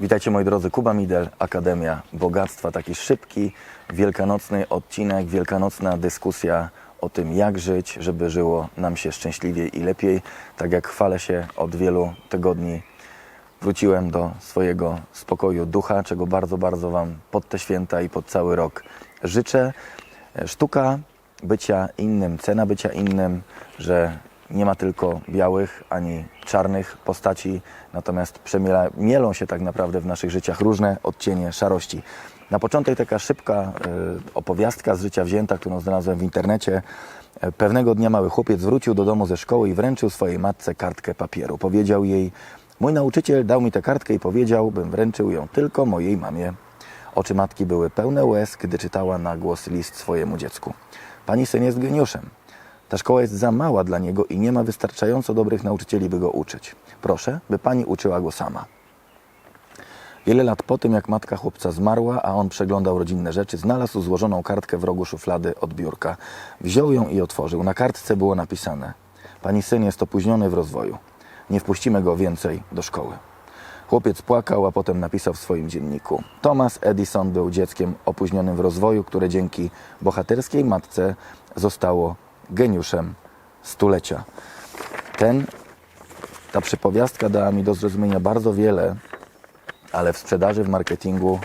Witajcie moi drodzy, Kuba Midel, Akademia Bogactwa. Taki szybki, wielkanocny odcinek, wielkanocna dyskusja o tym, jak żyć, żeby żyło nam się szczęśliwiej i lepiej. Tak jak chwalę się od wielu tygodni, wróciłem do swojego spokoju ducha, czego bardzo, bardzo Wam pod te święta i pod cały rok życzę. Sztuka bycia innym, cena bycia innym, że nie ma tylko białych ani czarnych postaci, natomiast przemiela, mielą się tak naprawdę w naszych życiach różne odcienie szarości. Na początek taka szybka e, opowiastka z życia wzięta, którą znalazłem w internecie. E, Pewnego dnia mały chłopiec wrócił do domu ze szkoły i wręczył swojej matce kartkę papieru. Powiedział jej: Mój nauczyciel dał mi tę kartkę i powiedział, bym wręczył ją tylko mojej mamie. Oczy matki były pełne łez, gdy czytała na głos list swojemu dziecku. Pani syn jest geniuszem. Ta szkoła jest za mała dla niego i nie ma wystarczająco dobrych nauczycieli, by go uczyć. Proszę, by pani uczyła go sama. Wiele lat po tym, jak matka chłopca zmarła, a on przeglądał rodzinne rzeczy, znalazł złożoną kartkę w rogu szuflady od biurka. Wziął ją i otworzył. Na kartce było napisane: Pani syn jest opóźniony w rozwoju. Nie wpuścimy go więcej do szkoły. Chłopiec płakał, a potem napisał w swoim dzienniku: Thomas Edison był dzieckiem opóźnionym w rozwoju, które dzięki bohaterskiej matce zostało geniuszem stulecia. Ten, ta przypowiastka dała mi do zrozumienia bardzo wiele, ale w sprzedaży, w marketingu,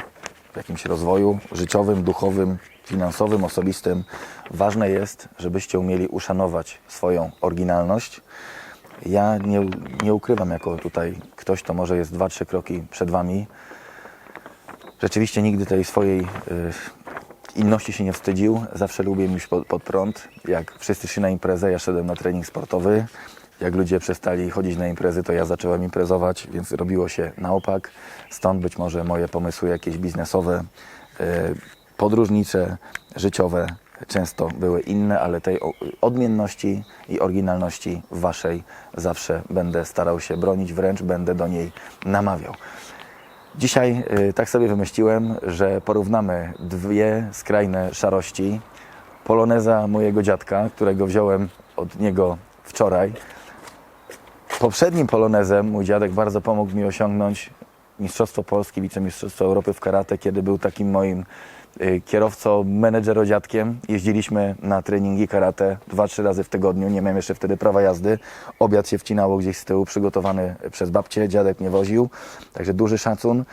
w jakimś rozwoju życiowym, duchowym, finansowym, osobistym ważne jest, żebyście umieli uszanować swoją oryginalność. Ja nie, nie ukrywam, jako tutaj ktoś, kto może jest dwa, trzy kroki przed Wami. Rzeczywiście nigdy tej swojej y, inności się nie wstydził. Zawsze lubię iść pod, pod prąd. Jak wszyscy szli na imprezę, ja szedłem na trening sportowy. Jak ludzie przestali chodzić na imprezy, to ja zacząłem imprezować, więc robiło się na opak. Stąd być może moje pomysły jakieś biznesowe, y, podróżnicze, życiowe często były inne, ale tej odmienności i oryginalności waszej zawsze będę starał się bronić, wręcz będę do niej namawiał. Dzisiaj y, tak sobie wymyśliłem, że porównamy dwie skrajne szarości. Poloneza mojego dziadka, którego wziąłem od niego wczoraj. Poprzednim polonezem mój dziadek bardzo pomógł mi osiągnąć Mistrzostwo Polski, Wicemistrzostwo Europy w karate, kiedy był takim moim y, kierowcą, menedżerodziadkiem. Jeździliśmy na treningi karate dwa, trzy razy w tygodniu. Nie miałem jeszcze wtedy prawa jazdy. Obiad się wcinało gdzieś z tyłu, przygotowany przez babcię. Dziadek mnie woził, także duży szacun.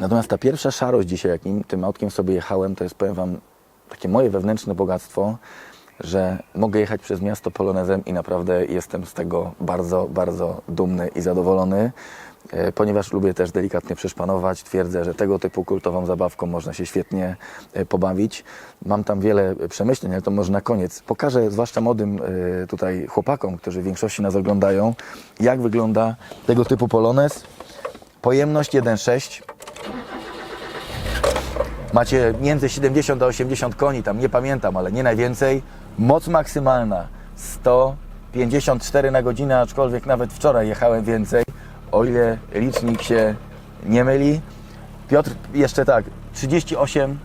Natomiast ta pierwsza szarość dzisiaj, jakim tym autkiem sobie jechałem, to jest, powiem Wam, takie moje wewnętrzne bogactwo, że mogę jechać przez miasto polonezem i naprawdę jestem z tego bardzo, bardzo dumny i zadowolony. E, Ponieważ lubię też delikatnie przyszpanować, twierdzę, że tego typu kultową zabawką można się świetnie e, pobawić. Mam tam wiele przemyśleń, ale to może na koniec. Pokażę, zwłaszcza młodym e, tutaj chłopakom, którzy w większości nas oglądają, jak wygląda tego typu polonez. Pojemność 1,6 Macie między 70 a 80 koni, tam nie pamiętam, ale nie najwięcej. Moc maksymalna 154 na godzinę, aczkolwiek nawet wczoraj jechałem więcej, o ile licznik się nie myli. Piotr, jeszcze tak, 38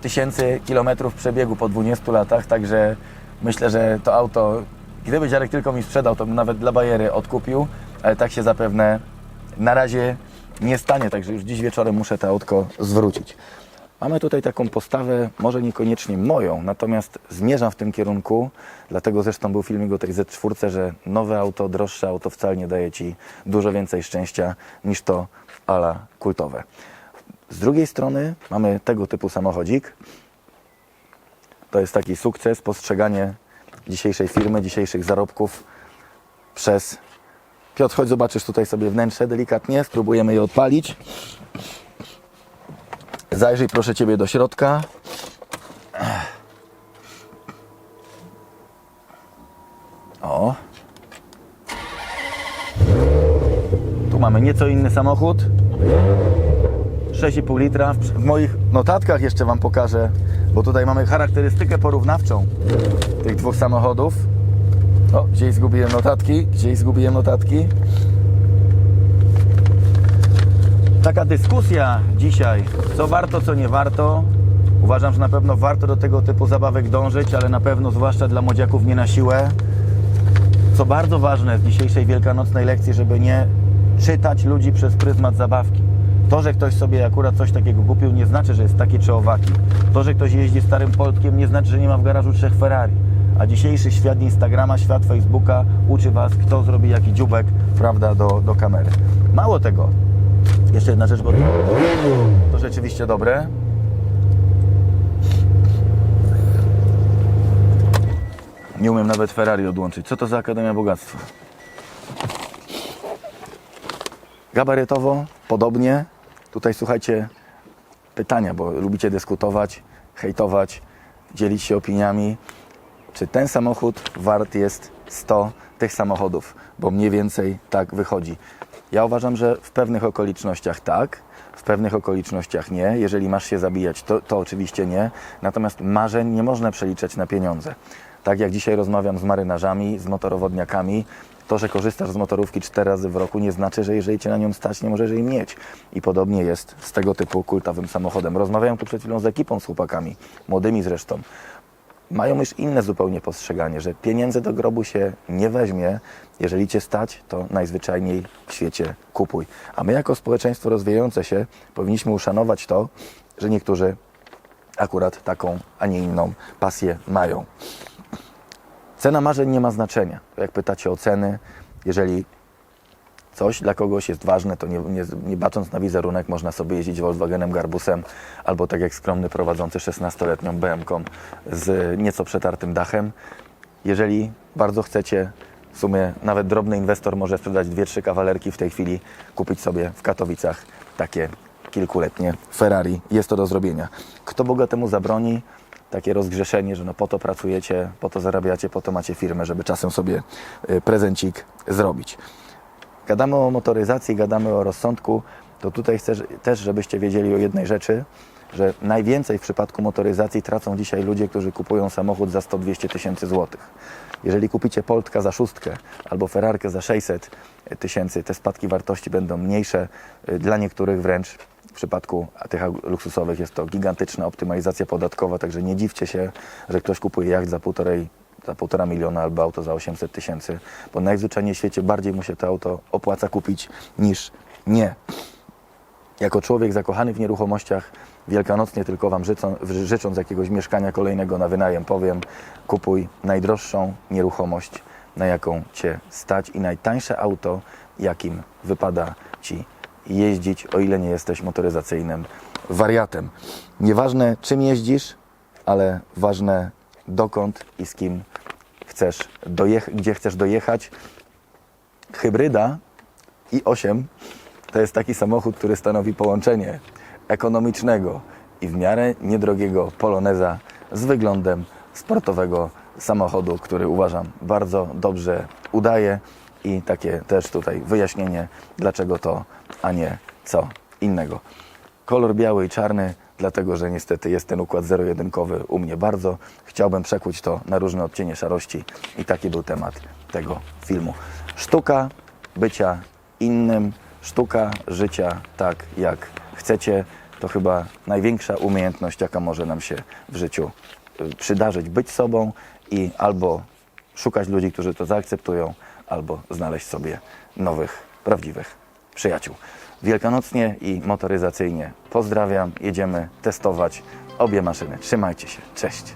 tysięcy kilometrów przebiegu po 20 latach, także myślę, że to auto, gdyby Dziarek tylko mi sprzedał, to bym nawet dla bajery odkupił, ale tak się zapewne na razie nie stanie, także już dziś wieczorem muszę to autko zwrócić. Mamy tutaj taką postawę, może niekoniecznie moją, natomiast zmierzam w tym kierunku, dlatego zresztą był filmik o tej Z4, że nowe auto, droższe auto wcale nie daje Ci dużo więcej szczęścia niż to ala kultowe. Z drugiej strony mamy tego typu samochodzik. To jest taki sukces, postrzeganie dzisiejszej firmy, dzisiejszych zarobków przez... Piotr, chodź zobaczysz tutaj sobie wnętrze delikatnie, spróbujemy je odpalić. Zajrzyj proszę Ciebie do środka. O. Tu mamy nieco inny samochód. 6,5 litra. W moich notatkach jeszcze Wam pokażę, bo tutaj mamy charakterystykę porównawczą tych dwóch samochodów. O, gdzieś zgubiłem notatki, gdzieś zgubiłem notatki. Taka dyskusja dzisiaj, co warto, co nie warto. Uważam, że na pewno warto do tego typu zabawek dążyć, ale na pewno zwłaszcza dla młodziaków nie na siłę. Co bardzo ważne w dzisiejszej wielkanocnej lekcji, żeby nie czytać ludzi przez pryzmat zabawki. To, że ktoś sobie akurat coś takiego kupił, nie znaczy, że jest taki czy owaki. To, że ktoś jeździ starym Poltkiem, nie znaczy, że nie ma w garażu trzech Ferrari. A dzisiejszy świat Instagrama, świat Facebooka uczy Was, kto zrobi jaki dziubek, prawda, do, do kamery. Mało tego, jeszcze jedna rzecz, bo to, rzeczywiście dobre. Nie umiem nawet Ferrari odłączyć. Co to za Akademia Bogactwa? Gabarytowo podobnie. Tutaj słuchajcie pytania, bo lubicie dyskutować, hejtować, dzielić się opiniami. Czy ten samochód wart jest 100 tych samochodów? Bo mniej więcej tak wychodzi. Ja uważam, że w pewnych okolicznościach tak, w pewnych okolicznościach nie. Jeżeli masz się zabijać, to, to oczywiście nie. Natomiast marzeń nie można przeliczać na pieniądze. Tak jak dzisiaj rozmawiam z marynarzami, z motorowodniakami, to, że korzystasz z motorówki cztery razy w roku, nie znaczy, że jeżeli cię na nią stać, nie możesz jej mieć. I podobnie jest z tego typu kultowym samochodem. Rozmawiałem tu przed chwilą z ekipą, z chłopakami, młodymi zresztą. Mają już inne zupełnie postrzeganie, że pieniędzy do grobu się nie weźmie. Jeżeli cię stać, to najzwyczajniej w świecie kupuj. A my, jako społeczeństwo rozwijające się, powinniśmy uszanować to, że niektórzy akurat taką, a nie inną pasję mają. Cena marzeń nie ma znaczenia. Jak pytacie o ceny, jeżeli coś dla kogoś jest ważne, to nie, nie, nie bacząc na wizerunek można sobie jeździć Volkswagenem Garbusem albo tak jak skromny prowadzący 16-letnią BM-ką z nieco przetartym dachem. Jeżeli bardzo chcecie, w sumie nawet drobny inwestor może sprzedać dwie, trzy kawalerki w tej chwili, kupić sobie w Katowicach takie kilkuletnie Ferrari. Jest to do zrobienia. Kto bogatemu zabroni, takie rozgrzeszenie, że no po to pracujecie, po to zarabiacie, po to macie firmę, żeby czasem sobie y, prezencik zrobić. Gadamy o motoryzacji, gadamy o rozsądku, to tutaj chcę też, żebyście wiedzieli o jednej rzeczy, że najwięcej w przypadku motoryzacji tracą dzisiaj ludzie, którzy kupują samochód za 100-200 tysięcy złotych. Jeżeli kupicie Poltka za szóstkę albo Ferrarkę za 600 tysięcy, te spadki wartości będą mniejsze. Dla niektórych wręcz w przypadku tych luksusowych jest to gigantyczna optymalizacja podatkowa, także nie dziwcie się, że ktoś kupuje jacht za półtorej za półtora miliona albo auto za 800 tysięcy, bo najzwyczajniej w świecie bardziej mu się to auto opłaca kupić niż nie. Jako człowiek zakochany w nieruchomościach, wielkanocnie tylko Wam życzą, życząc jakiegoś mieszkania kolejnego na wynajem, powiem, kupuj najdroższą nieruchomość, na jaką Cię stać i najtańsze auto, jakim wypada Ci jeździć, o ile nie jesteś motoryzacyjnym wariatem. Nieważne czym jeździsz, ale ważne dokąd i z kim chcesz gdzie chcesz dojechać. Hybryda i8 to jest taki samochód, który stanowi połączenie ekonomicznego i w miarę niedrogiego poloneza z wyglądem sportowego samochodu, który uważam bardzo dobrze udaje i takie też tutaj wyjaśnienie, dlaczego to, a nie co innego. Kolor biały i czarny, dlatego że niestety jest ten układ zero-jedynkowy u mnie bardzo. Chciałbym przekuć to na różne odcienie szarości i taki był temat tego filmu. Sztuka bycia innym, sztuka życia tak jak chcecie, to chyba największa umiejętność, jaka może nam się w życiu y, przydarzyć. Być sobą i albo szukać ludzi, którzy to zaakceptują, albo znaleźć sobie nowych, prawdziwych przyjaciół wielkanocnie i motoryzacyjnie. Pozdrawiam, jedziemy testować obie maszyny. Trzymajcie się, cześć!